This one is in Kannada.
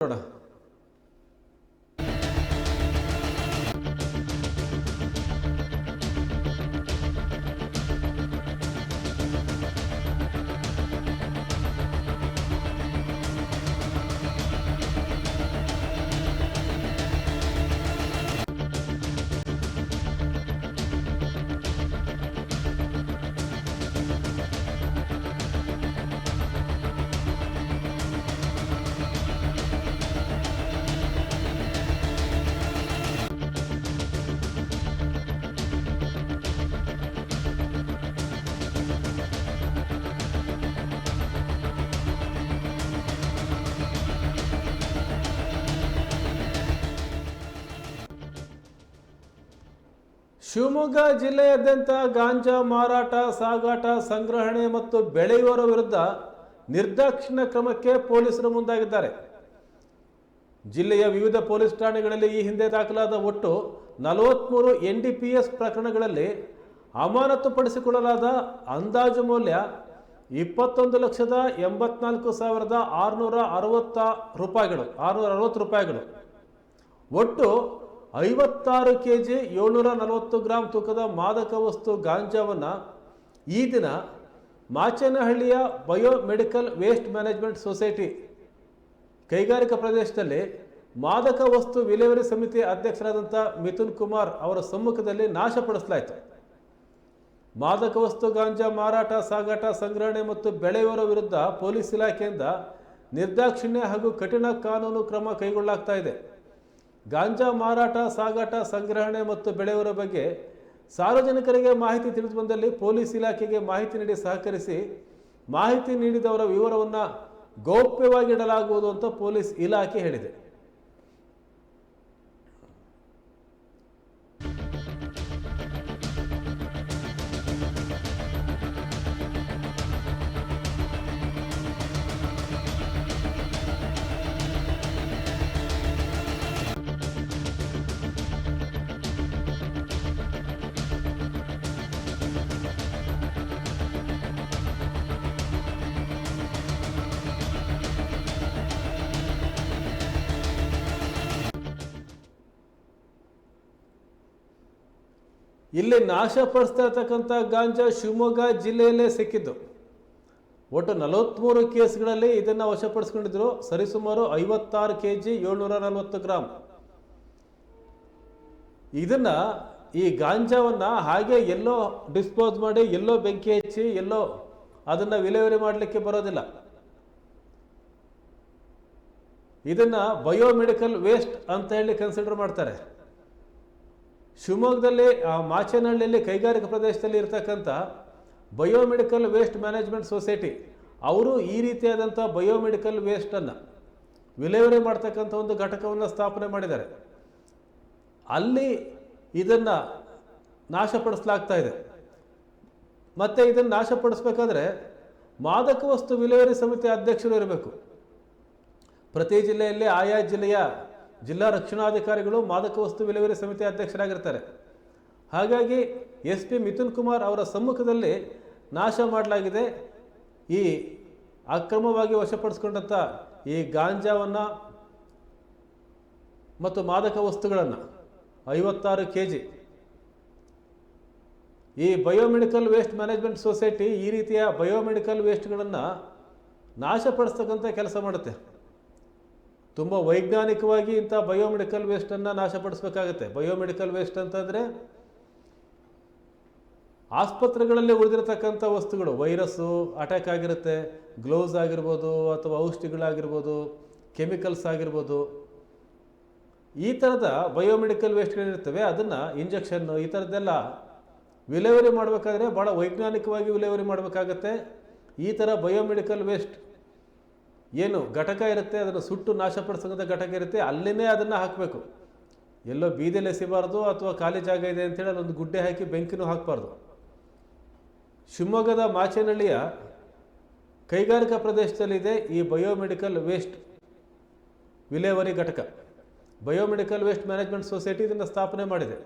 ನೋಡ ಶಿವಮೊಗ್ಗ ಜಿಲ್ಲೆಯಾದ್ಯಂತ ಗಾಂಜಾ ಮಾರಾಟ, ಸಾಗಾಟ, ಸಂಗ್ರಹಣೆ ಮತ್ತು ಬೆಳೆಯುವರ ವಿರುದ್ಧ ನಿರ್ದಾಕ್ಷಿಣ್ಯ ಕ್ರಮಕ್ಕೆ ಪೊಲೀಸರು ಮುಂದಾಗಿದ್ದಾರೆ. ಜಿಲ್ಲೆಯ ವಿವಿಧ ಪೊಲೀಸ್ ಠಾಣೆಗಳಲ್ಲಿ ಈ ಹಿಂದೆ ದಾಖಲಾದ ಒಟ್ಟು ನಲವತ್ತ್ಮೂರು ಎನ್ ಡಿ ಪಿ ಎಸ್ ಪ್ರಕರಣಗಳಲ್ಲಿ ಅಮಾನತುಪಡಿಸಿಕೊಳ್ಳಲಾದ ಅಂದಾಜು ಮೌಲ್ಯ ಇಪ್ಪತ್ತೊಂದು ಲಕ್ಷದ ಎಂಬತ್ನಾಲ್ಕು ಸಾವಿರದ ಆರುನೂರ ಅರವತ್ತ ರೂಪಾಯಿಗಳು, ಆರುನೂರ ಅರವತ್ತು ರೂಪಾಯಿಗಳು. ಒಟ್ಟು ಐವತ್ತಾರು ಕೆ ಜಿ ಏಳ್ನೂರ ನಲವತ್ತು ಗ್ರಾಂ ತೂಕದ ಮಾದಕ ವಸ್ತು ಗಾಂಜಾವನ್ನು ಈ ದಿನ ಮಾಚೇನಹಳ್ಳಿಯ ಬಯೋಮೆಡಿಕಲ್ ವೇಸ್ಟ್ ಮ್ಯಾನೇಜ್ಮೆಂಟ್ ಸೊಸೈಟಿ ಕೈಗಾರಿಕಾ ಪ್ರದೇಶದಲ್ಲಿ ಮಾದಕ ವಸ್ತು ವಿಲೇವರಿ ಸಮಿತಿ ಅಧ್ಯಕ್ಷರಾದಂಥ ಮಿಥುನ್ ಕುಮಾರ್ ಅವರ ಸಮ್ಮುಖದಲ್ಲಿ ನಾಶಪಡಿಸಲಾಯಿತು ಮಾದಕ ವಸ್ತು ಗಾಂಜಾ ಮಾರಾಟ, ಸಾಗಾಟ, ಸಂಗ್ರಹಣೆ ಮತ್ತು ಬೆಳೆಯುವರ ವಿರುದ್ಧ ಪೊಲೀಸ್ ಇಲಾಖೆಯಿಂದ ನಿರ್ದಾಕ್ಷಿಣ್ಯ ಹಾಗೂ ಕಠಿಣ ಕಾನೂನು ಕ್ರಮ ಕೈಗೊಳ್ಳಲಾಗ್ತಾ ಇದೆ. ಗಾಂಜಾ ಮಾರಾಟ, ಸಾಗಾಟ, ಸಂಗ್ರಹಣೆ ಮತ್ತು ಬೆಳೆಯವರ ಬಗ್ಗೆ ಸಾರ್ವಜನಿಕರಿಗೆ ಮಾಹಿತಿ ತಿಳಿದು ಬಂದಲ್ಲಿ ಪೊಲೀಸ್ ಇಲಾಖೆಗೆ ಮಾಹಿತಿ ನೀಡಿ ಸಹಕರಿಸಿ ಮಾಹಿತಿ ನೀಡಿದವರ ವಿವರವನ್ನು ಗೌಪ್ಯವಾಗಿಡಲಾಗುವುದು ಅಂತ ಪೊಲೀಸ್ ಇಲಾಖೆ ಹೇಳಿದೆ. ಇಲ್ಲಿ ನಾಶಪಡಿಸ್ತಾ ಇರ್ತಕ್ಕಂಥ ಗಾಂಜಾ ಶಿವಮೊಗ್ಗ ಜಿಲ್ಲೆಯಲ್ಲೇ ಸಿಕ್ಕಿದ್ದು. ಒಟ್ಟು ನಲವತ್ತ್ಮೂರು ಕೇಸ್ಗಳಲ್ಲಿ ಇದನ್ನು ವಶಪಡಿಸ್ಕೊಂಡಿದ್ರು. ಸರಿಸುಮಾರು ಐವತ್ತಾರು ಕೆ ಜಿ ಏಳ್ನೂರ ನಲವತ್ತು ಗ್ರಾಮ್ ಇದನ್ನ ಈ ಗಾಂಜಾವನ್ನು ಹಾಗೆ ಎಲ್ಲೋ ಡಿಸ್ಪೋಸ್ ಮಾಡಿ, ಎಲ್ಲೋ ಬೆಂಕಿ ಹಚ್ಚಿ, ಎಲ್ಲೋ ಅದನ್ನು ವಿಲೇವರಿ ಮಾಡಲಿಕ್ಕೆ ಬರೋದಿಲ್ಲ. ಇದನ್ನ ಬಯೋಮೆಡಿಕಲ್ ವೇಸ್ಟ್ ಅಂತ ಹೇಳಿ ಕನ್ಸಿಡರ್ ಮಾಡ್ತಾರೆ. ಶಿವಮೊಗ್ಗದಲ್ಲಿ ಮಾಚೇನಹಳ್ಳಿಯಲ್ಲಿ ಕೈಗಾರಿಕಾ ಪ್ರದೇಶದಲ್ಲಿ ಇರತಕ್ಕಂಥ ಬಯೋಮೆಡಿಕಲ್ ವೇಸ್ಟ್ ಮ್ಯಾನೇಜ್ಮೆಂಟ್ ಸೊಸೈಟಿ ಅವರು ಈ ರೀತಿಯಾದಂಥ ಬಯೋಮೆಡಿಕಲ್ ವೇಸ್ಟನ್ನು ವಿಲೇವರಿ ಮಾಡ್ತಕ್ಕಂಥ ಒಂದು ಘಟಕವನ್ನು ಸ್ಥಾಪನೆ ಮಾಡಿದ್ದಾರೆ. ಅಲ್ಲಿ ಇದನ್ನು ನಾಶಪಡಿಸಲಾಗ್ತಾ ಇದೆ. ಮತ್ತು ಇದನ್ನು ನಾಶಪಡಿಸ್ಬೇಕಾದ್ರೆ ಮಾದಕ ವಸ್ತು ವಿಲೇವರಿ ಸಮಿತಿ ಅಧ್ಯಕ್ಷರು ಇರಬೇಕು. ಪ್ರತಿ ಜಿಲ್ಲೆಯಲ್ಲಿ ಆಯಾ ಜಿಲ್ಲೆಯ ಜಿಲ್ಲಾ ರಕ್ಷಣಾಧಿಕಾರಿಗಳು ಮಾದಕ ವಸ್ತು ವಿಲೇವಾರಿ ಸಮಿತಿ ಅಧ್ಯಕ್ಷರಾಗಿರ್ತಾರೆ. ಹಾಗಾಗಿ ಎಸ್ ಪಿ ಮಿಥುನ್ ಕುಮಾರ್ ಅವರ ಸಮ್ಮುಖದಲ್ಲಿ ನಾಶ ಮಾಡಲಾಗಿದೆ. ಈ ಅಕ್ರಮವಾಗಿ ವಶಪಡಿಸ್ಕೊಂಡಂಥ ಈ ಗಾಂಜಾವನ್ನು ಮತ್ತು ಮಾದಕ ವಸ್ತುಗಳನ್ನು ಐವತ್ತಾರು ಕೆ ಜಿ ಈ ಬಯೋಮೆಡಿಕಲ್ ವೇಸ್ಟ್ ಮ್ಯಾನೇಜ್ಮೆಂಟ್ ಸೊಸೈಟಿ ಈ ರೀತಿಯ ಬಯೋಮೆಡಿಕಲ್ ವೇಸ್ಟ್ಗಳನ್ನು ನಾಶಪಡಿಸ್ತಕ್ಕಂಥ ಕೆಲಸ ಮಾಡುತ್ತೆ. ತುಂಬ ವೈಜ್ಞಾನಿಕವಾಗಿ ಇಂಥ ಬಯೋಮೆಡಿಕಲ್ ವೇಸ್ಟನ್ನು ನಾಶಪಡಿಸ್ಬೇಕಾಗತ್ತೆ. ಬಯೋಮೆಡಿಕಲ್ ವೇಸ್ಟ್ ಅಂತಂದರೆ ಆಸ್ಪತ್ರೆಗಳಲ್ಲಿ ಉಳಿದಿರತಕ್ಕಂಥ ವಸ್ತುಗಳು, ವೈರಸ್ಸು, ಅಟ್ಯಾಕ್ ಆಗಿರುತ್ತೆ ಗ್ಲೌಸ್ ಆಗಿರ್ಬೋದು ಅಥವಾ ಔಷಧಿಗಳಾಗಿರ್ಬೋದು, ಕೆಮಿಕಲ್ಸ್ ಆಗಿರ್ಬೋದು. ಈ ಥರದ ಬಯೋಮೆಡಿಕಲ್ ವೇಸ್ಟ್ಗಳಿರ್ತವೆ ಅದನ್ನು ಇಂಜೆಕ್ಷನ್ನು ಈ ಥರದ್ದೆಲ್ಲ ವಿಲೇವರಿ ಮಾಡಬೇಕಾದ್ರೆ ಭಾಳ ವೈಜ್ಞಾನಿಕವಾಗಿ ವಿಲೇವರಿ ಮಾಡಬೇಕಾಗತ್ತೆ. ಈ ಥರ ಬಯೋಮೆಡಿಕಲ್ ವೇಸ್ಟ್ ಏನು ಘಟಕ ಇರುತ್ತೆ, ಅದನ್ನು ಸುಟ್ಟು ನಾಶಪಡಿಸೋಂಥ ಘಟಕ ಇರುತ್ತೆ, ಅಲ್ಲಿನೇ ಅದನ್ನು ಹಾಕಬೇಕು. ಎಲ್ಲೋ ಬೀದಿಲೆ ಎಸಿಬಾರ್ದು ಅಥವಾ ಖಾಲಿ ಜಾಗ ಇದೆ ಅಂತೇಳಿ ಅಲ್ಲೊಂದು ಗುಡ್ಡೆ ಹಾಕಿ ಬೆಂಕಿನೂ ಹಾಕಬಾರ್ದು. ಶಿವಮೊಗ್ಗದ ಮಾಚೇನಹಳ್ಳಿಯ ಕೈಗಾರಿಕಾ ಪ್ರದೇಶದಲ್ಲಿದೆ ಈ ಬಯೋಮೆಡಿಕಲ್ ವೇಸ್ಟ್ ವಿಲೇವರಿ ಘಟಕ. ಬಯೋಮೆಡಿಕಲ್ ವೇಸ್ಟ್ ಮ್ಯಾನೇಜ್ಮೆಂಟ್ ಸೊಸೈಟಿ ಇದನ್ನು ಸ್ಥಾಪನೆ ಮಾಡಿದೆ.